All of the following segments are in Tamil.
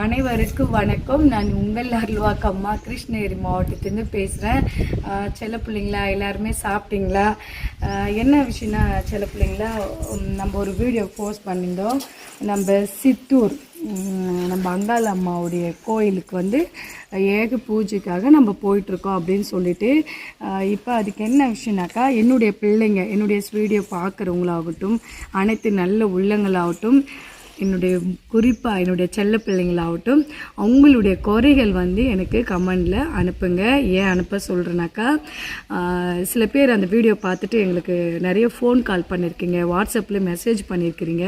அனைவருக்கும் வணக்கம். நான் உங்கள் அருள்வாக்கு அம்மா கிருஷ்ணகிரி மாவட்டத்துலேருந்து பேசுகிறேன் செல்ல பிள்ளைங்களா எல்லாருமே சாப்பிட்டீங்களா? என்ன விஷயம்னா செல்ல பிள்ளைங்களா நம்ம ஒரு வீடியோ போஸ்ட் பண்ணியிருந்தோம். நம்ம சித்தூர் நம்ம அங்காள் அம்மாவுடைய கோயிலுக்கு வந்து ஏக பூஜைக்காக நம்ம போயிட்டுருக்கோம் அப்படின்னு சொல்லிட்டு இப்போ அதுக்கு என்ன விஷயம்னாக்கா என்னுடைய பிள்ளைங்க என்னுடைய வீடியோ பார்க்குறவங்களாகட்டும் அனைத்து நல்ல உள்ளங்களாகட்டும் என்னுடைய குறிப்பாக என்னுடைய செல்ல பிள்ளைங்களாகட்டும் அவங்களுடைய குறைகள் வந்து எனக்கு கமெண்டில் அனுப்புங்க. ஏன் அனுப்ப சொல்கிறேனாக்கா சில பேர் அந்த வீடியோ பார்த்துட்டு எங்களுக்கு நிறைய ஃபோன் கால் பண்ணியிருக்கீங்க வாட்ஸ்அப்பில் மெசேஜ் பண்ணியிருக்கிறீங்க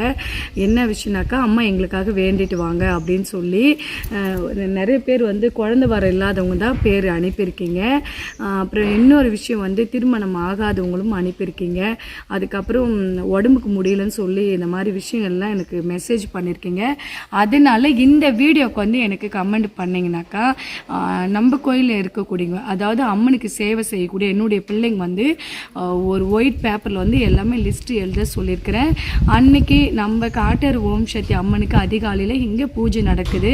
என்ன விஷயம்னாக்கா அம்மா எங்களுக்காக வேண்டிட்டு வாங்க அப்படின்னு சொல்லி நிறைய பேர் வந்து குழந்தை வர இல்லாதவங்க தான் பேர் அனுப்பியிருக்கீங்க. அப்புறம் இன்னொரு விஷயம் வந்து திருமணம் ஆகாதவங்களும் அனுப்பியிருக்கீங்க. அதுக்கப்புறம் உடம்புக்கு முடியலன்னு சொல்லி இந்த மாதிரி விஷயங்கள்லாம் எனக்கு மெசேஜ் பண்ணியிருக்கீங்க அதனால இந்த வீடியோக்கு வந்து எனக்கு கமெண்ட் பண்ணிங்கனாக்கா நம்ம கோயிலில் இருக்கக்கூடியவங்க அதாவது அம்மனுக்கு சேவை செய்யக்கூடிய என்னுடைய பிள்ளைங்க வந்து ஒரு ஒயிட் பேப்பரில் வந்து எல்லாமே லிஸ்ட்டு எழுத சொல்லியிருக்கிறேன் அன்னைக்கு நம்ம காட்டர் ஓம் சக்தி அம்மனுக்கு அதிகாலையில் இங்கே பூஜை நடக்குது.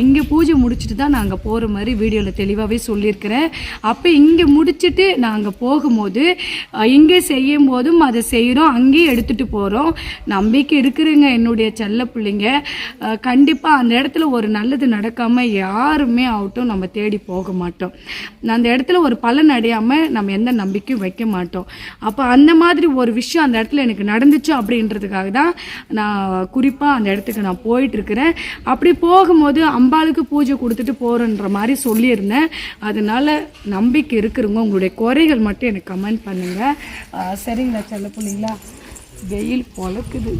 இங்கே பூஜை முடிச்சுட்டு தான் நாங்கள் போகிற மாதிரி வீடியோவில் தெளிவாகவே சொல்லியிருக்கிறேன் அப்போ இங்கே முடிச்சுட்டு நாங்கள் போகும்போது இங்கே செய்யும் போதும் அதை செய்கிறோம் அங்கேயும் எடுத்துகிட்டு போகிறோம் நம்பிக்கை இருக்கிறேங்க என்னுடைய செல்ல பிள்ளைங்க கண்டிப்பாக அந்த இடத்துல ஒரு நல்லது நடக்காமல் யாருமே ஆகட்டும் நம்ம தேடி போக மாட்டோம். அந்த இடத்துல ஒரு பலன் அடையாமல் நம்ம எந்த நம்பிக்கையும் வைக்க மாட்டோம். அப்போ அந்த மாதிரி ஒரு விஷயம் அந்த இடத்துல எனக்கு நடந்துச்சு அப்படின்றதுக்காக தான் நான் குறிப்பாக அந்த இடத்துக்கு நான் போயிட்டுருக்கிறேன். அப்படி போகும்போது அம்பாளுக்கு பூஜை கொடுத்துட்டு போகிறன்ற மாதிரி சொல்லியிருந்தேன். அதனால நம்பிக்கை இருக்கிறவங்க உங்களுடைய குறைகள் மட்டும் எனக்கு கமெண்ட் பண்ணுங்கள் சரிங்களா செல்ல பிள்ளைங்களா? வெயில் பொழக்குது.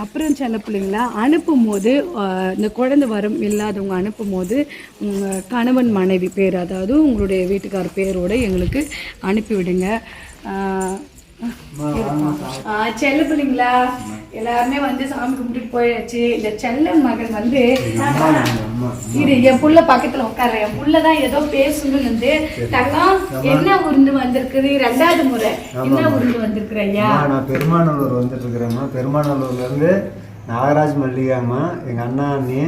அப்புறம் செல்ல பிள்ளைங்களா அனுப்பும் போது இந்த குழந்தை வரம் இல்லாதவங்க அனுப்பும் போது உங்க கணவன் மனைவி பேர் அதாவது உங்களுடைய வீட்டுக்கார் பேரோட எங்களுக்கு அனுப்பிவிடுங்க. செல்ல பிள்ளைங்களா எல்லாருமே வந்து சாமி கும்பிட்டுட்டு போயாச்சு. இந்த செல்ல மகன் வந்து இது என் புள்ள பக்கத்துல உட்கார என் புள்ள தான் ஏதோ பேசணும்னு வந்து தங்கம் என்ன உருந்து வந்திருக்குது? ரெண்டாவது முறை என்ன உருந்து வந்திருக்கிற ஐயா? நான் பெருமாநல்லூர் வந்துட்டு இருக்கிறேம்மா பெருமாநல்லூர்லேருந்து நாகராஜ் மல்லிகாம்மா எங்கள் அண்ணா அண்ணி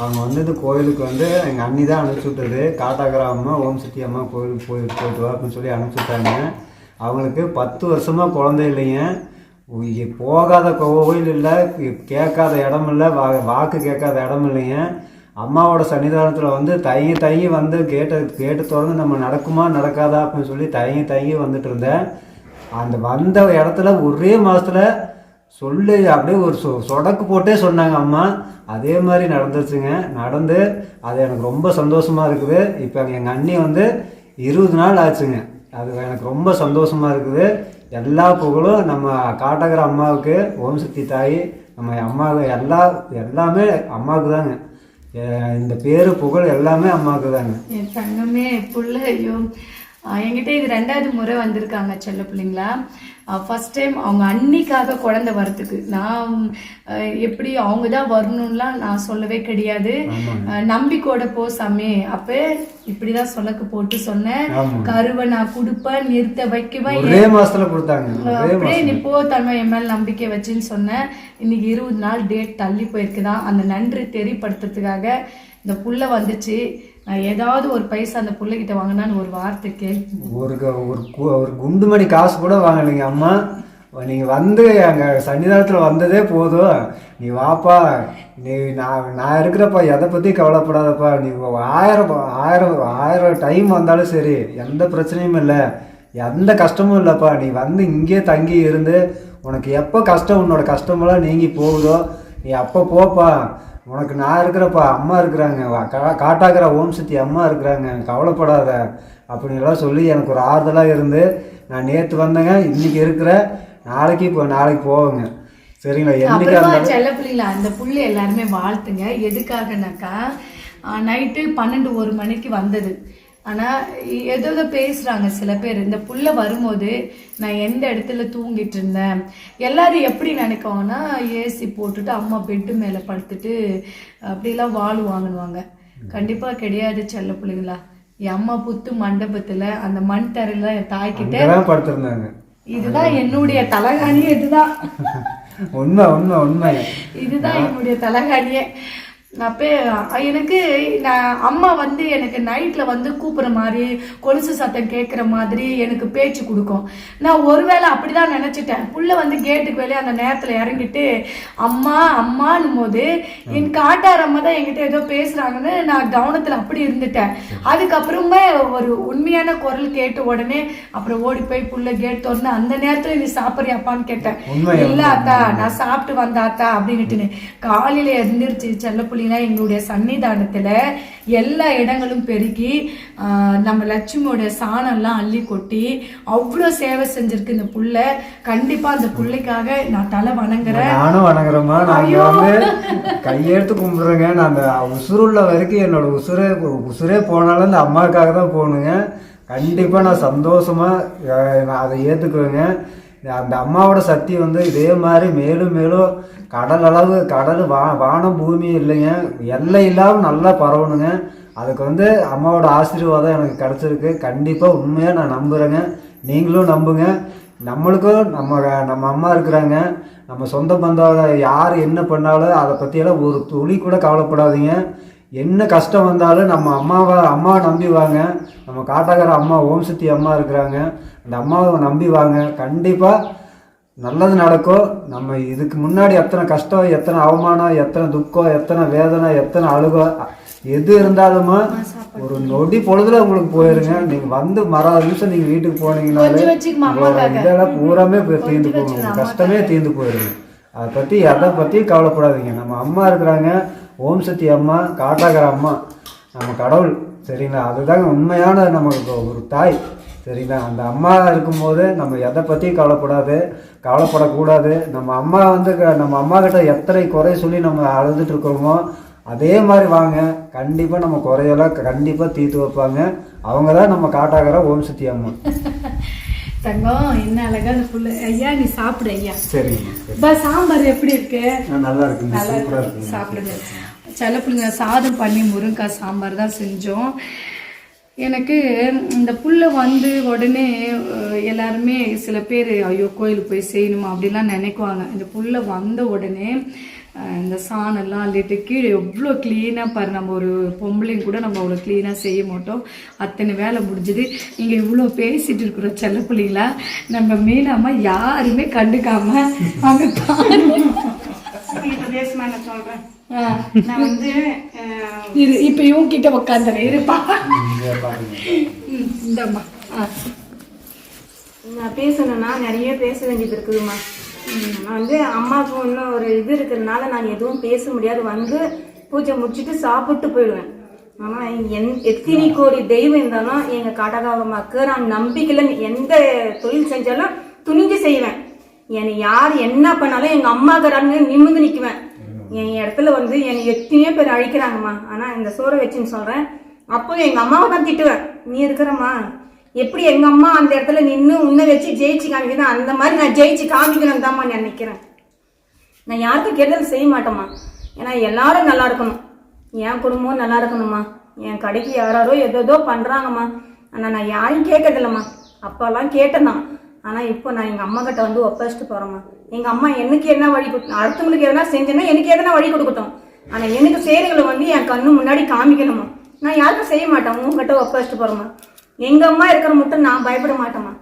அவங்க வந்தது கோயிலுக்கு வந்து எங்கள் அண்ணி தான் அனுப்பிச்சி விட்டது. காட்டாக்கிற அம்மா ஓம் சக்தி அம்மா கோயிலுக்கு போய் போயிட்டு வா அப்படின்னு சொல்லி அனுப்பிச்சி விட்டாங்க. அவங்களுக்கு பத்து வருஷமாக குழந்தை இல்லைங்க. இங்கே போகாத கோவில் இல்லை கேட்காத இடம் இல்லை வா வாக்கு கேட்காத இடம் இல்லைங்க. அம்மாவோட சன்னிதானத்தில் வந்து தயங்கி தயங்கி வந்து கேட்டை கேட்டு திறந்து நம்ம நடக்குமா நடக்காதா அப்படின்னு சொல்லி தயங்கி தயங்கி வந்துட்டு இருந்தேன். அந்த வந்த இடத்துல ஒரே மாதத்தில் சொல்லி அப்படியே ஒரு சொ சொடக்கு போட்டே சொன்னாங்க அம்மா. அதே மாதிரி நடந்துச்சுங்க நடந்து அது எனக்கு ரொம்ப சந்தோஷமாக இருக்குது. இப்போ எங்கள் அண்ணி வந்து இருபது நாள் ஆச்சுங்க. அது எனக்கு ரொம்ப சந்தோஷமாக இருக்குது. எல்லா புகழும் நம்ம காட்டகிற அம்மாவுக்கு ஓம் சக்தி தாய் நம்ம அம்மாவுக்கு எல்லா எல்லாமே அம்மாவுக்கு தாங்க இந்த பேரு புகழ் எல்லாமே அம்மாவுக்கு தாங்க என் தங்கமே பிள்ளை ஐயோ. என்கிட்ட இது ரெண்டாவது முறை வந்திருக்காங்க செல்ல பிள்ளைங்களா. ஃபர்ஸ்ட் டைம் அவங்க அன்னிக்காக குழந்தை வரத்துக்கு. நான் எப்படி அவங்க தான் வரணும்லாம் நான் சொல்லவே கிடையாது. ஆஹ் நம்பிக்கையோட போ சாமி. அப்ப இப்படிதான் சொல்லக்கு போட்டு சொன்னேன். கருவை நான் கொடுப்பேன் நிறுத்த வைக்குவேன். ஒரே மாசத்துல கொடுத்தாங்க. ஒரே அப்படியே நீ போ தன்மை என் மேல நம்பிக்கை வச்சுன்னு சொன்னேன். இன்னைக்கு இருபது நாள் டேட் தள்ளி போயிருக்குதான். அந்த நன்றி தெரியப்படுத்துறதுக்காக இந்த புள்ள வந்துச்சு. நான் ஏதாவது ஒரு பைசா அந்த பிள்ளைகிட்ட வாங்கினான்னு ஒரு வார்த்தை கேள்வி ஒரு க- ஒரு கு- ஒரு குண்டு மணி காசு கூட வாங்கலைங்க அம்மா. நீங்கள் வந்து அங்கே சன்னிதானத்தில் வந்ததே போதும். நீ வாப்பா. நீ நான் நான் இருக்கிறப்பா எதை பற்றி கவலைப்படாதப்பா. நீ ஆயிரம் ஆயிரம் ஆயிரம் டைம் வந்தாலும் சரி எந்த பிரச்சனையும் இல்லை. எந்த கஷ்டமும் இல்லைப்பா. நீ வந்து இங்கே தங்கி இருந்து உனக்கு எப்போ கஷ்டம் உன்னோட கஷ்டமெல்லாம் நீங்கி போகுதோ நீ அப்போ போப்பா. உனக்கு நான் இருக்கிறப்பா அம்மா இருக்கிறாங்க. கா- காட்டாக்கிற ஓம் சக்தி அம்மா இருக்கிறாங்க. கவலைப்படாத அப்படின்லாம் சொல்லி எனக்கு ஒரு ஆறுதலாக இருந்து நான் நேற்று வந்தேங்க இன்னைக்கு இருக்கிற நாளைக்கு இப்போ நாளைக்கு போவேங்க. சரிங்களா? என்னைக்கு செல்ல பிள்ளைங்களா அந்த புள்ளை எல்லாருமே வாழ்த்துங்க. எதுக்காகனாக்கா நைட்டு பன்னெண்டு ஒரு மணிக்கு வந்தது. ஆனால் ஏதோ ஏதோ பேசுகிறாங்க சில பேர். இந்த புள்ள வரும்போது நான் எந்த இடத்துல தூங்கிட்டு இருந்தேன்? எல்லாரும் எப்படி நினைக்குவாங்கன்னா ஏசி போட்டுட்டு அம்மா பெட்டு மேலே படுத்துட்டு அப்படிலாம் வாழ் வாங்குவாங்க. கண்டிப்பாக கிடையாது செல்ல பிள்ளைங்களா. என் அம்மா புத்து மண்டபத்தில் அந்த மண் தரையில் என் தாய்கிட்ட படுத்திருந்தாங்க. இதுதான் என்னுடைய தலகாணியே இதுதான். உண்மை உண்மை உண்மை. இதுதான் என்னுடைய தலகாணியே. அப்போ எனக்கு நான் அம்மா வந்து எனக்கு நைட்ல வந்து கூப்பிடுற மாதிரி கொலுசு சத்தம் கேட்குற மாதிரி எனக்கு பேச்சு கொடுக்கும். நான் ஒருவேளை அப்படிதான் நினைச்சிட்டேன். புள்ள வந்து கேட்டுக்கு வெளியே அந்த நேரத்துல இறங்கிட்டு அம்மா அம்மான்னும் போது என் காட்டார் அம்மா தான் என்கிட்ட ஏதோ பேசுறாங்கன்னு நான் கவனத்துல அப்படி இருந்துட்டேன். அதுக்கப்புறமே ஒரு உண்மையான குரல் கேட்ட உடனே அப்புறம் ஓடி போய் புள்ள கேட் திறந்து அந்த நேரத்துல நீ சாப்பிட்றியாப்பான்னு கேட்டேன். இல்ல அத்தா நான் சாப்பிட்டு வந்த அத்தா அப்படின்னுட்டுன்னு. காலையில எழுந்திருச்சு செல்லப்புள்ளினா எங்களுடைய சன்னிதானத்துல எல்லா இடங்களும் பெருக்கி நம்ம லட்சுமியோட சாணம்லாம் அள்ளி கொட்டி அவ்வளோ சேவை செஞ்சிருக்கு இந்த புள்ள. கண்டிப்பா அந்த புள்ளைக்காக நான் தலை வணங்குறேன். நானும் வணங்குறேம்மா. நாங்க வந்து கையெடுத்து கும்பிடுறேங்க. நான் அந்த உசுருள்ள வரைக்கும் என்னோட உசுரே உசுரே போனாலும் அந்த அம்மாவுக்காக தான் போகணுங்க. கண்டிப்பா நான் சந்தோஷமா அஹ், நான் அதை ஏத்துக்குவேங்க. அந்த அம்மாவோட சக்தி வந்து இதே மாதிரி மேலும் மேலும் கடல் அளவு கடல் வா வானம் பூமி இல்லைங்க. எல்லை இல்லாமல் நல்லா பரவணுங்க. அதுக்கு வந்து அம்மாவோட ஆசீர்வாதம் எனக்கு கிடச்சிருக்கு. கண்டிப்பாக உண்மையாக நான் நம்புகிறேங்க நீங்களும் நம்புங்க. நம்மளுக்கும் நம்ம நம்ம அம்மா இருக்கிறாங்க. நம்ம சொந்த பந்தம் யார் என்ன பண்ணாலும் அதை பற்றியெல்லாம் ஒரு துளி கூட கவலைப்படாதீங்க. என்ன கஷ்டம் வந்தாலும் நம்ம அம்மாவை அம்மாவை நம்பி வாங்க. நம்ம காட்டாக்கார அம்மா ஓம் சக்தி அம்மா இருக்கிறாங்க. அந்த அம்மாவை நம்பி வாங்க. கண்டிப்பாக நல்லது நடக்கும். நம்ம இதுக்கு முன்னாடி எத்தனை கஷ்டம் எத்தனை அவமானம் எத்தனை துக்கம் எத்தனை வேதனை எத்தனை அழுகை எது இருந்தாலுமா ஒரு நொடி பொழுதுல உங்களுக்கு போயிருங்க. நீங்க வந்து மர நிமிஷம் நீங்க வீட்டுக்கு உங்களோட இதெல்லாம் பூராமே தீர்ந்து போகும். கஷ்டமே தீர்ந்து போயிருங்க. அதை பத்தி எதை பத்தி கவலைப்படாதீங்க. நம்ம அம்மா இருக்கிறாங்க. ஓம் சக்தி அம்மா காட்டாகர அம்மா. நம்ம கடவுள் சரிங்களா? அதுதாங்க உண்மையான நமக்கு ஒரு தாய். சரிங்களா? அந்த அம்மா இருக்கும்போது நம்ம எதை பற்றியும் கவலைப்படாது. கவலைப்படக்கூடாது. நம்ம அம்மா வந்து நம்ம அம்மா கிட்ட எத்தனை குறை சொல்லி நம்ம அழுதுட்டு இருக்கோமோ அதே மாதிரி வாங்க. கண்டிப்பாக நம்ம குறையெல்லாம் கண்டிப்பாக தீர்த்து வைப்பாங்க. அவங்க தான் நம்ம காட்டாகிற ஓம் சக்தி அம்மா. தங்கம் என்ன அழகா புள்ள ஐயா நீ சாப்பிடு ஐயா. சரி பா சாம்பார் எப்படி இருக்கு? நல்லா நல்லா இருக்கு. இருக்குங்க. சாப்பிடுங்க. சில பிள்ளைங்க சாதம் பண்ணி முருங்கைக்காய் சாம்பார் தான் செஞ்சோம். எனக்கு இந்த புள்ள வந்து உடனே எல்லாருமே சில பேர் ஐயோ கோயிலுக்கு போய் செய்யணுமா? அப்படிலாம் நினைக்குவாங்க. இந்த புள்ள வந்த உடனே இந்த சாணம்லாம் அள்ளிட்டு கீழே எவ்வளோ க்ளீனாக பாரு நம்ம ஒரு பொம்பளையும் கூட நம்ம அவ்வளோ க்ளீனாக செய்ய மாட்டோம். அத்தனை வேலை முடிஞ்சுது. நீங்கள் இவ்வளோ பேசிட்டு இருக்கிறோம் செல்ல பிள்ளைங்களா நம்ம மீனாம யாருமே கண்டுக்காம அங்கே இப்ப சொல்கிறேன் நான் வந்து இரு இப்ப இவங்க கிட்ட உட்காந்துரு இருப்பா இந்தாம்மா. ஆ. நான் பேசணும்னா நிறைய பேச வேண்டியது இருக்குதுமா நான் வந்து அம்மாவுக்கு இன்னும் ஒரு இது இருக்கிறதுனால நான் எதுவும் பேச முடியாது. வந்து பூஜை முடிச்சுட்டு சாப்பிட்டு போயிடுவேன். ஆனா என் எத்தனை கோடி தெய்வம் இருந்தாலும் எங்க காட்டகாவமாக்கு நான் நம்பிக்கையில எந்த தொழில் செஞ்சாலும் துணிஞ்சு செய்வேன். என்னை யார் என்ன பண்ணாலும் எங்க அம்மாக்காரங்க நிமிர்ந்து நிக்குவேன். என் இடத்துல வந்து என்னை எத்தனையோ பேர் அழிக்கிறாங்கம்மா. ஆனால் இந்த சோறை வச்சுன்னு சொல்கிறேன் அப்போ எங்கள் அம்மாவை தான் திட்டுவேன். நீ இருக்கிறம்மா. எப்படி எங்கள் அம்மா அந்த இடத்துல நின்று உன்னை வச்சு ஜெயிச்சு காமிக்கணும் அந்த மாதிரி நான் ஜெயிச்சு காமிக்கணும் தான்மா நான் நினைக்கிறேன். நான் யாருக்கும் கெடுதல் செய்ய மாட்டேம்மா. ஏன்னா எல்லாரும் நல்லா இருக்கணும். என் குடும்பம் நல்லா இருக்கணும்மா. என் கடைக்கு யாராரோ ஏதோ பண்ணுறாங்கம்மா ஆனால் நான் யாரையும் கேட்கறதில்லம்மா. அப்போல்லாம் கேட்டேன் தான் ஆனால் இப்போ நான் எங்கள் அம்மா கிட்ட வந்து ஒப்படைச்சிட்டு போகிறேம்மா எங்க அம்மா எனக்கு என்ன வழி கொடுக்கணும் அடுத்தவங்களுக்கு எதனா செஞ்சேன்னா எனக்கு எதனா வழி கொடுக்கட்டும். ஆனா எனக்கு செய்திகளை வந்து என் கண்ணு முன்னாடி காமிக்கணுமா? நான் யாருக்கும் செய்ய மாட்டேன். உங்ககிட்ட ஒப்பாச்சிட்டு போறேம்மா. எங்க அம்மா இருக்கிற மட்டும் நான் பயப்பட மாட்டேம்மா.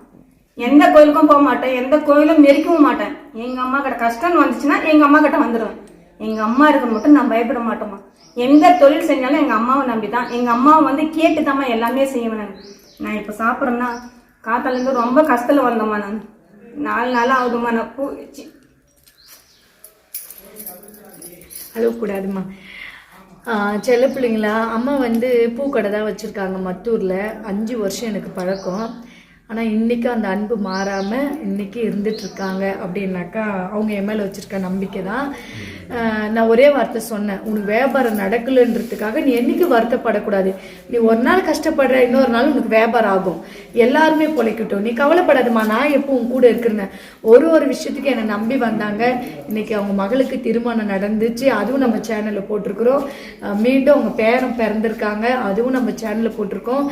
எந்த கோயிலுக்கும் போக மாட்டேன். எந்த கோயிலும் மெரிக்கவும் மாட்டேன். எங்க அம்மா கிட்ட கஷ்டம் வந்துச்சுன்னா எங்க அம்மா கிட்ட வந்துடுவேன் எங்க அம்மா இருக்கிற மட்டும் நான் பயப்பட மாட்டோமா எந்த தொழில் செஞ்சாலும் எங்க அம்மாவை நம்பி தான் எங்க அம்மாவை வந்து கேட்டு எல்லாமே செய்வேன் நான். நான் இப்போ சாப்பிட்றேன்னா காத்தாலேருந்து ரொம்ப கஷ்டத்தில் வந்தேம்மா நான். நாலு நாள் ஆகுதும்மா நான் பூ சி, அழக்கூடாதுமா செல்ல பிள்ளைங்களா அம்மா வந்து பூக்கடை தான் வச்சுருக்காங்க மத்தூரில். அஞ்சு வருஷம் எனக்கு பழக்கம். ஆனால் இன்றைக்கி அந்த அன்பு மாறாமல் இன்றைக்கி இருந்துகிட்ருக்காங்க அப்படின்னாக்கா அவங்க என் மேலே வச்சுருக்க நம்பிக்கை தான். நான் ஒரே வார்த்தை சொன்னேன். உனக்கு வியாபாரம் நடக்கலைன்றதுக்காக நீ என்றைக்கும் வருத்தப்படக்கூடாது. நீ ஒரு நாள் கஷ்டப்படுற இன்னொரு நாள் உனக்கு வியாபாரம் ஆகும். எல்லாருமே பொழைக்கட்டும். நீ கவலைப்படாதம்மா நான் எப்போ உன் கூட இருக்கிறேன் ஒரு ஒரு விஷயத்துக்கு என்னை நம்பி வந்தாங்க. இன்றைக்கி அவங்க மகளுக்கு திருமணம் நடந்துச்சு. அதுவும் நம்ம சேனலில் போட்டிருக்கிறோம். மீண்டும் அவங்க பேரம் பிறந்திருக்காங்க. அதுவும் நம்ம சேனலில் போட்டிருக்கோம்.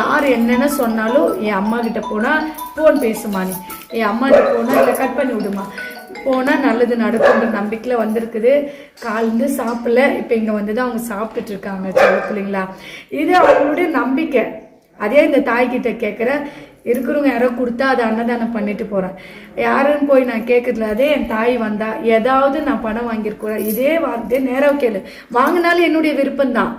யார் என்னென்ன சொன்னாலும் என் அம்மா கிட்ட போனால் ஃபோன் பேசுமா நீ. என் அம்மாட்ட போனால் இல்லை கட் பண்ணி விடுமா போனால் நல்லது நடக்கும்ன்ற நம்பிக்கையில் வந்திருக்குது. காலந்து சாப்பிடல. இப்போ இங்கே வந்து தான் அவங்க சாப்பிட்டுட்டு இருக்காங்க சில பிள்ளைங்களா. இது அவங்களுடைய நம்பிக்கை. அதே இந்த தாய்கிட்ட கேட்குற இருக்கிறவங்க யாரோ கொடுத்தா அதை அன்னதானம் பண்ணிட்டு போகிறேன் யாருன்னு போய் நான் கேட்கறதுல அதே என் தாய் வந்தா ஏதாவது நான் பணம் வாங்கியிருக்கிறேன் இதே வார்த்தை நேரம் கேளு. வாங்கினாலும் என்னுடைய விருப்பம்தான்.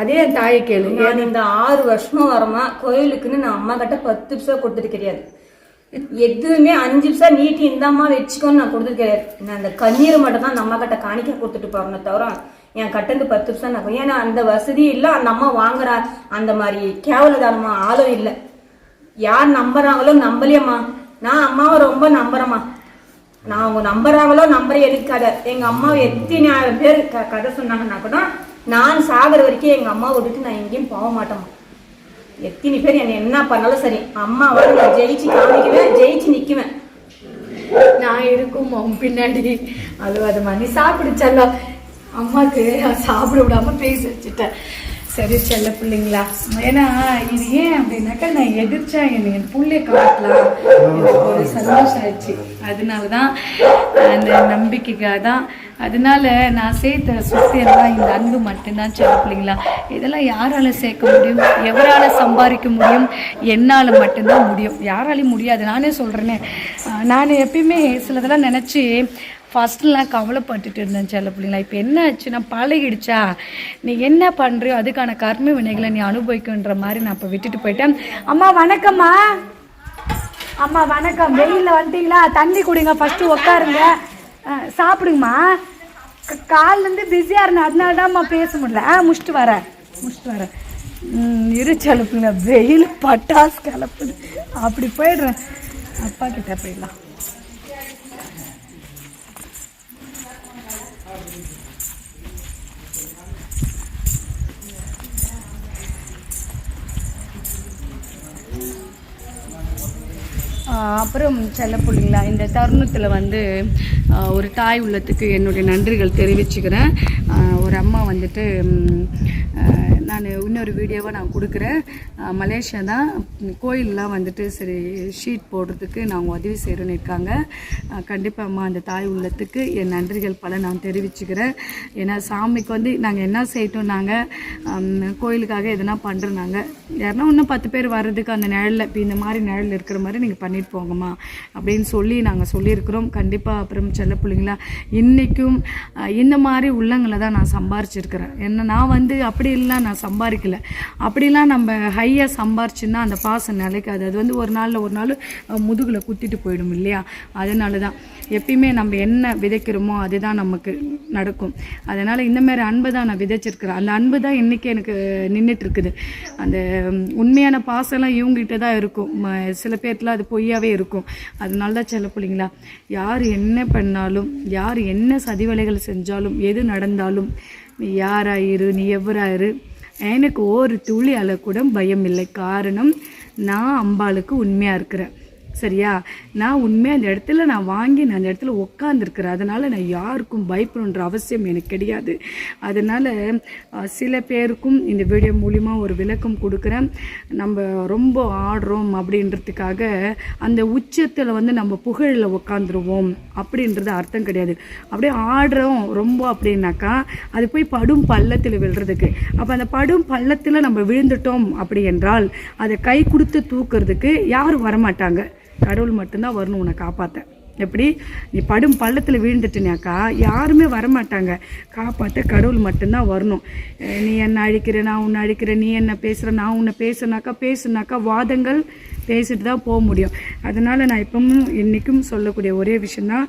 அதே என் தாயை கேளு. நான் இந்த ஆறு வருஷமா வரமா கோயிலுக்குன்னு நான் அம்மா கிட்ட பத்து பைசா கொடுத்தது கிடையாது. எதுவுமே அஞ்சு பைசா நீட்டி இந்த அம்மா வச்சுக்கோன்னு நான் கொடுத்தது கிடையாது. நான் அந்த கண்ணீர் மட்டும் தான் அந்த அம்மா கிட்ட காணிக்க கொடுத்துட்டு போறேனே தவிர என் கட்டந்து பத்து பைசா நான் ஏன்னா அந்த வசதி இல்லை அந்த அம்மா வாங்குற அந்த மாதிரி கேவலதானமா ஆளும் இல்லை. யார் நம்புறாங்களோ நம்பலையம்மா. நான் அம்மாவை ரொம்ப நம்புறேம்மா. நான் அவங்க நம்புறாங்களோ நம்புற எனக்கு கதை எங்க அம்மா எத்தனை பேர் கதை சொன்னாங்கன்னா கூட நான் சாகிற வரைக்கும் எங்கள் அம்மா விட்டுட்டு நான் எங்கேயும் போக மாட்டேம்மா. எத்தனை பேர் என்னை என்ன பண்ணாலும் சரி அம்மாவோட நான் ஜெயிச்சு காமிக்குவேன் ஜெயிச்சு நிற்குவேன் நான் இருக்கும் உன் பின்னாடி. அது மணி சாப்பிடுச்சல்ல அம்மாக்கு சாப்பிட விடாம பேசி வச்சுட்டேன். சரி செல்ல பிள்ளைங்களா? ஏன்னா இது ஏன் அப்படின்னாக்கா நான் எதிர்ச்சா என்னை என் பிள்ளைய காட்டலாம். எனக்கு ஒரு சந்தோஷம் ஆயிடுச்சு அதனால தான் அந்த நம்பிக்கைக்காக தான். அதனால நான் சேர்த்த சுத்தியெல்லாம் இந்த அன்பு மட்டும்தான் செல்ல பிள்ளைங்களா. இதெல்லாம் யாரால சேர்க்க முடியும்? எவரால சம்பாதிக்க முடியும்? என்னால் மட்டும்தான் முடியும். யாராலையும் முடியாது. நானே சொல்கிறேனே நான் எப்பயுமே சிலதெல்லாம் நினச்சி ஃபஸ்ட்லாம் கவலைப்பட்டுட்டு இருந்தேன் செல்ல பிள்ளைங்களா. இப்போ என்ன ஆச்சுன்னா பழகிடுச்சா? நீ என்ன பண்ணுறியோ அதுக்கான கர்ம வினைகளை நீ அனுபவிக்குன்ற மாதிரி நான் இப்போ விட்டுட்டு போயிட்டேன். அம்மா வணக்கம்மா. அம்மா வணக்கம். வெயிலில் வந்துட்டீங்களா? தண்ணி குடிங்க ஃபஸ்ட்டு உட்காருங்க சாப்பிடுங்கம்மா. க- கால்லேருந்து பிஸியாக இருந்தேன். அதனால தான்மா பேச முடியல. ஆ முடிச்சுட்டு வரேன். முடிச்சுட்டு வரேன். ம், இரு செலுப்புங்க வெயில் பட்டாசு கலப்புது. அப்படி போயிடுறேன். அப்பா கிட்ட போயிடலாம். அப்புறம் செல்ல பிள்ளைங்களா இந்த தருணத்தில் வந்து ஒரு தாய் உள்ளத்துக்கு என்னுடைய நன்றிகள் தெரிவிச்சுக்கிறேன். ஒரு அம்மா வந்துட்டு நான் இன்னொரு வீடியோவை நான் கொடுக்குறேன். மலேசியா தான் கோயிலெலாம் வந்துட்டு சரி ஷீட் போடுறதுக்கு நாங்கள் உதவி செய்கிறோன்னு இருக்காங்க. கண்டிப்பாக அம்மா அந்த தாய் உள்ளத்துக்கு என் நன்றிகள் பல நான் தெரிவிச்சுக்கிறேன். ஏன்னா சாமிக்கு வந்து நாங்கள் என்ன செய்யட்டும் நாங்கள் கோயிலுக்காக எதனா பண்ணுறோம் நாங்கள் யாருன்னா இன்னும் பத்து பேர் வர்றதுக்கு அந்த நிழலில் இப்போ இந்த மாதிரி நிழல் இருக்கிற மாதிரி நீங்கள் பண்ணிட்டு போங்கம்மா அப்படின்னு சொல்லி நாங்கள் சொல்லியிருக்கிறோம். கண்டிப்பாக அப்புறம் செல்ல பிள்ளைங்களா இன்றைக்கும் இந்த மாதிரி உள்ளங்களை தான் நான் சம்பாரிச்சிருக்கிறேன். என்ன நான் வந்து அப்படி இல்லை நான் சம்பாதிக்கல. அப்படிலாம் நம்ம ஹையாக சம்பாரிச்சுன்னா அந்த பாசம் நிலைக்காது. அது வந்து ஒரு நாளில் ஒரு நாள் முதுகில் குத்திட்டு போயிடும் இல்லையா? அதனால தான் எப்பயுமே நம்ம என்ன விதைக்கிறோமோ அதுதான் நமக்கு நடக்கும். அதனால் இந்தமாரி அன்பு அன்பை தான் நான் விதைச்சிருக்கிறேன். அந்த அன்பு தான் இன்றைக்கி எனக்கு நின்றுட்டுருக்குது அந்த உண்மையான பாசம்லாம் இவங்ககிட்ட தான் இருக்கும். சில பேர்லாம் அது பொய்யாவே இருக்கும். அதனால தான் சில பிள்ளைங்களா யார் என்ன பண்ணாலும் யார் என்ன சதிவலைகள் செஞ்சாலும் எது நடந்தாலும் நீ யாராயிரு நீ எவராயிரு எனக்கு ஒரு துளி அளவு கூட பயம் இல்லை. காரணம் நான் அம்பாளுக்கு உண்மையாக இருக்கிறேன். சரியா? நான் உண்மையாக அந்த இடத்துல நான் வாங்கி நான் அந்த இடத்துல உட்காந்துருக்கிறேன் அதனால் நான் யாருக்கும் பயப்படணுன்ற அவசியம் எனக்கு கிடையாது. அதனால் சில பேருக்கும் இந்த வீடியோ மூலிமா ஒரு விளக்கம் கொடுக்குறேன். நம்ம ரொம்ப ஆடுறோம் அப்படின்றதுக்காக அந்த உச்சத்தில் வந்து நம்ம புகழில் உட்காந்துருவோம் அப்படின்றது அர்த்தம் கிடையாது. அப்படியே ஆடுறோம் ரொம்ப அப்படின்னாக்கா அது போய் படும் பள்ளத்தில் விழுறதுக்கு. அப்போ அந்த படும் பள்ளத்தில் நம்ம விழுந்துட்டோம் அப்படி என்றால் அதை கை கொடுத்து தூக்குறதுக்கு யாரும் வரமாட்டாங்க. கடவுள் மட்டும்தான் வரணும் உன்னை காப்பாற்ற எப்படி? நீ படும் பள்ளத்தில் வீழ்ந்துட்டுனாக்கா யாருமே வரமாட்டாங்க. காப்பாற்ற கடவுள் மட்டும்தான் வரணும். நீ என்ன அழிக்கிற நான் உன்னை அழிக்கிற நீ என்ன பேசுகிற நான் உன்னை பேசுனாக்கா பேசுனாக்கா வாதங்கள் பேசிட்டு தான் போக முடியும். அதனால் நான் இப்பவும் இன்றைக்கும் சொல்லக்கூடிய ஒரே விஷயந்தான்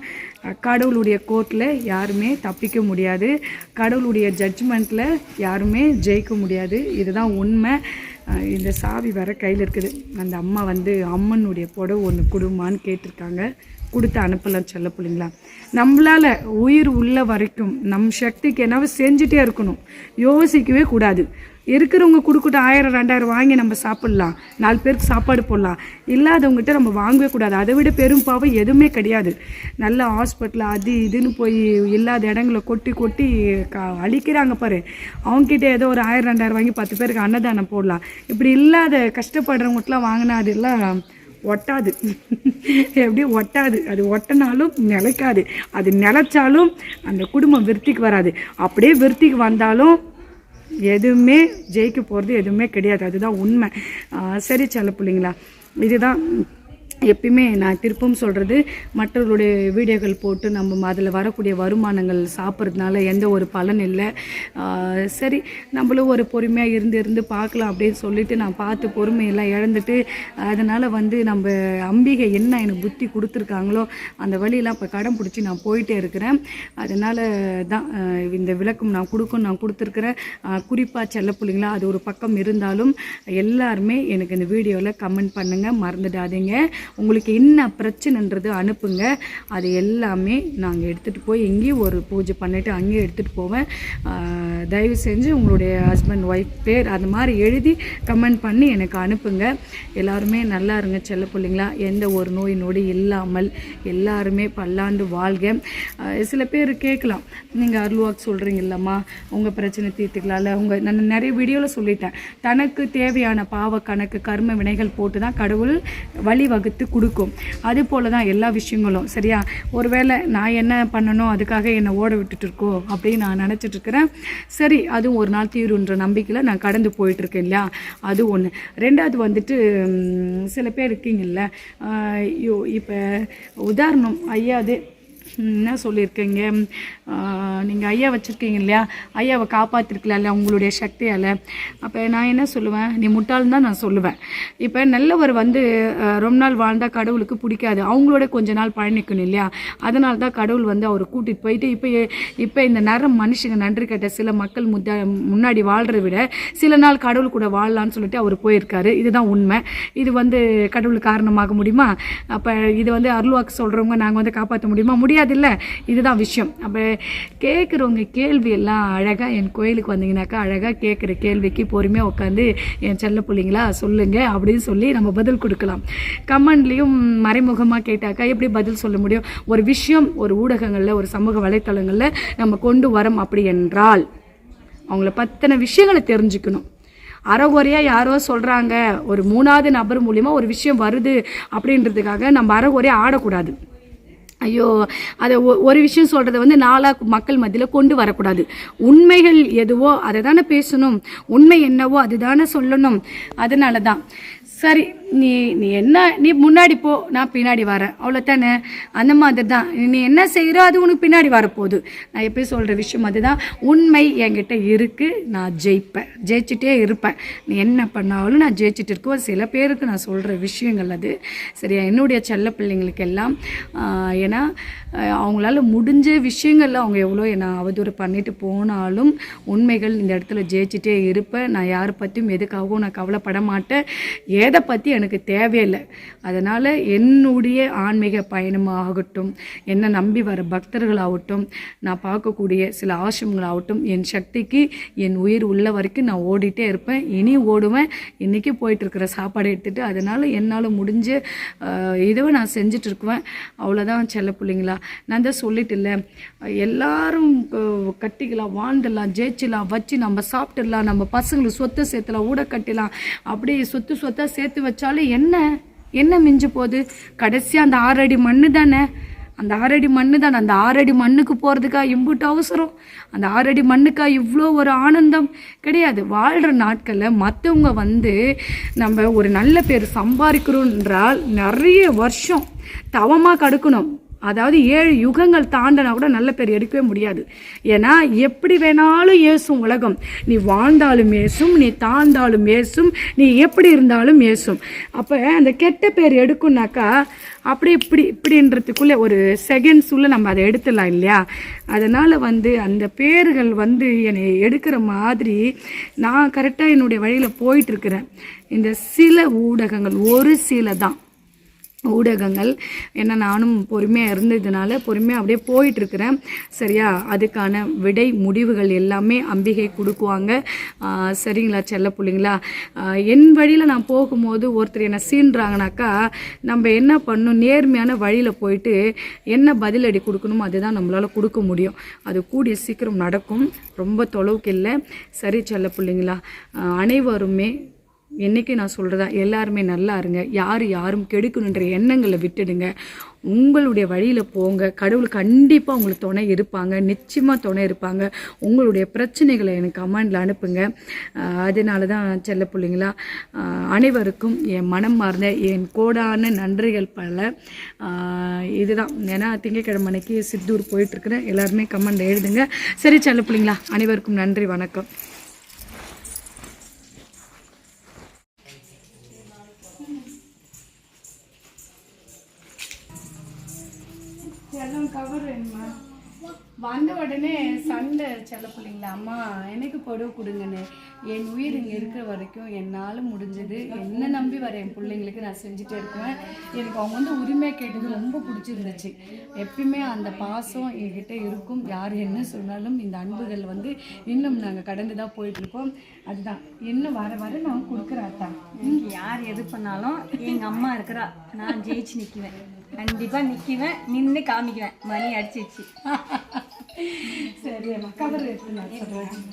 கடவுளுடைய கோர்ட்டில் யாருமே தப்பிக்க முடியாது. கடவுளுடைய ஜட்ஜ்மெண்ட்டில் யாருமே ஜெயிக்க முடியாது. இதுதான் உண்மை. இந்த சாவி வேறு கையில் இருக்குது. அந்த அம்மா வந்து அம்மனுடைய புடவை ஒன்று கொடுமான்னு கேட்டிருக்காங்க. கொடுத்து அனுப்பலாம் செல்ல பிள்ளைங்களா? நம்மளால் உயிர் உள்ள வரைக்கும் நம் சக்திக்கு என்னவோ செஞ்சுட்டே இருக்கணும். யோசிக்கவே கூடாது. இருக்கிறவங்க கொடுக்கட்டும் ஆயிரம் ரெண்டாயிரம் வாங்கி நம்ம சாப்பிட்லாம். நாலு பேருக்கு சாப்பாடு போடலாம். இல்லாதவங்ககிட்ட நம்ம வாங்கவே கூடாது. அதை விட பெரும் பாவம் எதுவுமே கிடையாது. நல்ல ஹாஸ்பிட்டல் அது இதுன்னு போய் இல்லாத இடங்களை கொட்டி கொட்டி க அழிக்கிறாங்க பாரு. அவங்ககிட்ட ஏதோ ஒரு ஆயிரம் ரெண்டாயிரம் வாங்கி பத்து பேருக்கு அன்னதானம் போடலாம். இப்படி இல்லாத கஷ்டப்படுறவங்ககிட்டலாம் வாங்கினா அதெல்லாம் ஒட்டாது. எப்படி ஒட்டாது. அது ஒட்டினாலும் நிலைக்காது. அது நிலைச்சாலும் அந்த குடும்பம் விருத்திக்கு வராது. அப்படியே விருத்திக்கு வந்தாலும் எதுவுமே ஜெயிக்க போகிறது எதுவுமே கிடையாது. அதுதான் உண்மை. சரி செல்ல பிள்ளைங்களா இதுதான் எப்பயுமே நான் திருப்பம் சொல்கிறது மற்றவர்களுடைய வீடியோக்கள் போட்டு நம்ம அதில் வரக்கூடிய வருமானங்கள் சாப்பிட்றதுனால எந்த ஒரு பலன் இல்லை. சரி நம்மளும் ஒரு பொறுமையாக இருந்து இருந்து பார்க்கலாம் அப்படின்னு சொல்லிட்டு நான் பார்த்து பொறுமையெல்லாம் இழந்துட்டு அதனால் வந்து நம்ம அம்பிகை என்ன எனக்கு புத்தி கொடுத்துருக்காங்களோ அந்த வழியெல்லாம் இப்போ கடன் பிடிச்சி நான் போயிட்டே இருக்கிறேன். அதனால் தான் இந்த விளக்கம் நான் கொடுக்கும் நான் கொடுத்துருக்குறேன். குறிப்பாக செல்ல பிள்ளைங்களா அது ஒரு பக்கம் இருந்தாலும் எல்லாருமே எனக்கு இந்த வீடியோவில் கமெண்ட் பண்ணுங்கள் மறந்துடாதீங்க. உங்களுக்கு என்ன பிரச்சனைன்றது அனுப்புங்க. அது எல்லாமே நாங்கள் எடுத்துகிட்டு போய் எங்கேயும் ஒரு பூஜை பண்ணிவிட்டு அங்கேயும் எடுத்துகிட்டு போவேன். தயவு செஞ்சு உங்களுடைய ஹஸ்பண்ட் ஒய்ஃப் பேர் அது மாதிரி எழுதி கமெண்ட் பண்ணி எனக்கு அனுப்புங்க. எல்லாருமே நல்லா இருங்க செல்ல பிள்ளைங்களா. எந்த ஒரு நோய் நொடி இல்லாமல் எல்லாருமே பல்லாண்டு வாழ்க. சில பேர் கேட்கலாம். நீங்கள் அருள்வாக் சொல்கிறீங்க இல்லைம்மா உங்கள் பிரச்சனை தீர்த்துக்கலாம்ல. உங்கள் நான் நிறைய வீடியோவில் சொல்லிட்டேன். தனக்கு தேவையான பாவ கணக்கு கர்ம வினைகள் போட்டு தான் கடவுள் வழிவகுத்து கொடுக்கும். அது போல தான் எல்லா விஷயங்களும். சரியா? ஒருவேளை நான் என்ன பண்ணணும் அதுக்காக என்னை ஓட விட்டுட்டு இருக்கோ அப்படின்னு நான் நினச்சிட்ருக்கிறேன் சரி அதுவும் ஒரு நாள் தீருன்ற நம்பிக்கையில் நான் கடந்து போயிட்டுருக்கேன் இல்லையா? அது ஒன்று ரெண்டாவது வந்துட்டு சில பேர் இருக்கீங்கல்ல. ஐயோ இப்போ உதாரணம் ஐயா அது என்ன சொல்லியிருக்கீங்க? நீங்கள் ஐயா வச்சுருக்கீங்க இல்லையா? ஐயாவை காப்பாற்றிருக்கலாம்ல உங்களுடைய சக்தியால். அப்போ நான் என்ன சொல்லுவேன்? நீ முட்டாள்னு தான் நான் சொல்லுவேன். இப்போ நல்லவர் வந்து ரொம்ப நாள் வாழ்ந்தால் கடவுளுக்கு பிடிக்காது. அவங்களோட கொஞ்ச நாள் பயணிக்கணும் இல்லையா? அதனால தான் கடவுள் வந்து அவரை கூட்டிகிட்டு போயிட்டு இப்போ இப்போ இந்த நேரம் மனுஷங்க நன்றி கேட்ட சில மக்கள் முத்தா முன்னாடி வாழ்கிறத விட சில நாள் கடவுள் கூட வாழலான்னு சொல்லிட்டு அவர் போயிருக்காரு. இதுதான் உண்மை. இது வந்து கடவுள் காரணமாக முடியுமா? அப்போ இது வந்து அருள்வாக்கு சொல்கிறவங்க நாங்கள் வந்து காப்பாற்ற முடியுமா? முடியாது. முடியாதுல்ல இதுதான் விஷயம். அப்போ கேட்குறவங்க கேள்வி எல்லாம் அழகாக என் கோயிலுக்கு வந்தீங்கன்னாக்கா அழகாக கேட்குற கேள்விக்கு பொறுமையாக உட்காந்து என் செல்ல பிள்ளைங்களா சொல்லுங்கள் அப்படின்னு சொல்லி நம்ம பதில் கொடுக்கலாம். கமெண்ட்லேயும் மறைமுகமாக கேட்டாக்கா எப்படி பதில் சொல்ல முடியும்? ஒரு விஷயம் ஒரு ஊடகங்களில் ஒரு சமூக வலைத்தளங்களில் நம்ம கொண்டு வரோம் அப்படி என்றால் அவங்கள பற்றின விஷயங்களை தெரிஞ்சுக்கணும். அறகுறையாக யாரோ சொல்கிறாங்க ஒரு மூணாவது நபர் மூலிமா ஒரு விஷயம் வருது அப்படின்றதுக்காக நம்ம அறகுறையாக ஆடக்கூடாது. ஐயோ அதை ஒ- ஒரு விஷயம் சொல்கிறத வந்து நாளாக மக்கள் மத்தியில் கொண்டு வரக்கூடாது. உண்மைகள் எதுவோ அதை தானே பேசணும். உண்மை என்னவோ அதுதானே சொல்லணும். அதனால தான் சரி நீ நீ என்ன நீ முன்னாடி போ நான் பின்னாடி வரேன். அவ்வளோத்தானே அந்த மாதிரி தான் நீ என்ன செய்கிறோ அது உனக்கு பின்னாடி வரப்போகுது. நான் எப்பயும் சொல்கிற விஷயம் அதுதான். உண்மை என்கிட்ட இருக்குது நான் ஜெயிப்பேன். ஜெயிச்சுட்டே இருப்பேன். நீ என்ன பண்ணாலும் நான் ஜெயிச்சுட்டு இருக்கோம் சில பேருக்கு நான் சொல்கிற விஷயங்கள் அது. சரியா? என்னுடைய செல்ல பிள்ளைங்களுக்கு எல்லாம் ஏன்னா அவங்களால முடிஞ்ச விஷயங்கள்ல அவங்க எவ்வளோ என்னை அவதூறு பண்ணிட்டு போனாலும் உண்மைகள் இந்த இடத்துல ஜெயிச்சுட்டே இருப்பேன். நான் யாரை பற்றியும் எதுக்காகவும் நான் கவலைப்பட மாட்டேன். எதை பற்றி எனக்கு தேவையில்லை. அதனால் என்னுடைய ஆன்மீக பயணமாகட்டும் என்னை நம்பி வர பக்தர்களாகட்டும் நான் பார்க்கக்கூடிய சில ஆசிரமங்களாகட்டும் என் சக்திக்கு என் உயிர் உள்ள வரைக்கும் நான் ஓடிட்டே இருப்பேன். இனி ஓடுவேன். இன்றைக்கி போயிட்டுருக்கிற சாப்பாடு எடுத்துகிட்டு அதனால் என்னால் முடிஞ்ச ஆஹ், இதுவை நான் செஞ்சிட்ருக்குவேன் அவ்வளோதான் செல்ல பிள்ளைங்களா. நான் தான் சொல்லிட்டு இல்லை எல்லாரும் கட்டிக்கலாம் வாழ்ந்துடலாம் ஜெயிச்சிடலாம் வச்சு நம்ம சாப்பிட்டுடலாம் நம்ம பசங்களுக்கு சொத்தை சேர்த்துலாம் ஊட கட்டிடலாம் அப்படியே சொத்து சொத்தாக சேர்த்து வச்சாலும் என்ன? என்ன மிஞ்சு போகுது? கடைசியாக அந்த ஆறடி மண்ணு தானே? அந்த ஆறடி மண்ணு தானே? அந்த ஆறடி மண்ணுக்கு போகிறதுக்கா இம்புட்டு அவசரம்? அந்த ஆறடி மண்ணுக்கா இவ்வளோ ஒரு ஆனந்தம்? கிடையாது. வாழ்கிற நாட்களில் மற்றவங்க வந்து நம்ம ஒரு நல்ல பேர் சம்பாதிக்கிறோன்றால் நிறைய வருஷம் தவமாக கடுக்கணும். அதாவது ஏழு யுகங்கள் தாண்டினா கூட நல்ல பேர் எடுக்கவே முடியாது. ஏன்னா எப்படி வேணாலும் ஏசும் உலகம். நீ வாழ்ந்தாலும் ஏசும் நீ தாழ்ந்தாலும் ஏசும் நீ எப்படி இருந்தாலும் ஏசும் அப்போ அந்த கெட்ட பேர் எடுக்கும்னாக்கா அப்படி இப்படி இப்படின்றதுக்குள்ளே ஒரு செகண்ட்ஸ் உள்ள நம்ம அதை எடுத்துடலாம் இல்லையா? அதனால் வந்து அந்த பேர்கள் வந்து என்னை எடுக்கிற மாதிரி நான் கரெக்டாக என்னுடைய வழியில் போயிட்டுருக்கிறேன் இந்த சில ஊடகங்கள் ஒரு சில தான். ஊடகங்கள். ஏன்னா நானும் பொறுமையாக இருந்ததுனால பொறுமையாக அப்படியே போயிட்டுருக்கிறேன். சரியா? அதுக்கான விடை முடிவுகள் எல்லாமே அம்பிகை கொடுக்குவாங்க. சரிங்களா செல்ல பிள்ளைங்களா? என் வழியில் நான் போகும்போது ஒருத்தர் என்னை சீன்றாங்கனாக்கா நம்ம என்ன பண்ணணும் நேர்மையான வழியில் போயிட்டு என்ன பதிலடி கொடுக்கணுமோ அதுதான் நம்மளால் கொடுக்க முடியும். அது கூடிய சீக்கிரம் நடக்கும். ரொம்ப தொலைவுக்கு இல்லை. சரி செல்ல பிள்ளைங்களா? அனைவருமே என்னைக்கு நான் சொல்கிறதா எல்லாருமே நல்லா இருங்க. யார் யாரும் கெடுக்கணுன்ற எண்ணங்களை விட்டுடுங்க. உங்களுடைய வழியில் போங்க. கடவுள் கண்டிப்பாக உங்களுக்கு துணை இருப்பாங்க. நிச்சயமாக துணை இருப்பாங்க. உங்களுடைய பிரச்சனைகளை எனக்கு கமெண்டில் அனுப்புங்க. அதனால தான் செல்ல பிள்ளைங்களா அனைவருக்கும் என் மனம் மார்ந்த என் கோடான நன்றிகள் பல. இதுதான். ஏன்னா திங்கட்கிழமை அன்னைக்கு சித்தூர் போயிட்டுருக்குறேன் எல்லாருமே கமெண்ட் எழுதுங்க. சரி செல்ல பிள்ளைங்களா அனைவருக்கும் நன்றி வணக்கம். எல்லாம் கவர் வேணுமா? வந்த உடனே சண்டை செல்ல பிள்ளைங்களா அம்மா எனக்கு புடவை கொடுங்கன்னு. என் உயிர் இங்கே இருக்கிற வரைக்கும் என்னால் முடிஞ்சது. என்ன நம்பி வர என் பிள்ளைங்களுக்கு நான் செஞ்சுட்டே இருக்கேன் எனக்கு அவங்க வந்து உரிமை கேட்டது ரொம்ப பிடிச்சிருந்துச்சு. எப்பயுமே அந்த பாசம் என்கிட்ட இருக்கும். யார் என்ன சொன்னாலும் இந்த அன்புகள் வந்து இன்னும் நாங்கள் கடந்து தான் போயிட்டு இருக்கோம் அதுதான். என்ன வர வர நான் கொடுக்குறாத்தா எனக்கு யார் எது பண்ணாலும் எங்க அம்மா இருக்கிறா. நான் ஜெயிச்சு நிக்குவேன். கண்டிப்பா நிக்குவேன். நின்று காமிக்குவேன். மணி அடிச்சிச்சு சரி அம்மா கவர் எடுத்து நான் சொல்கிறேன்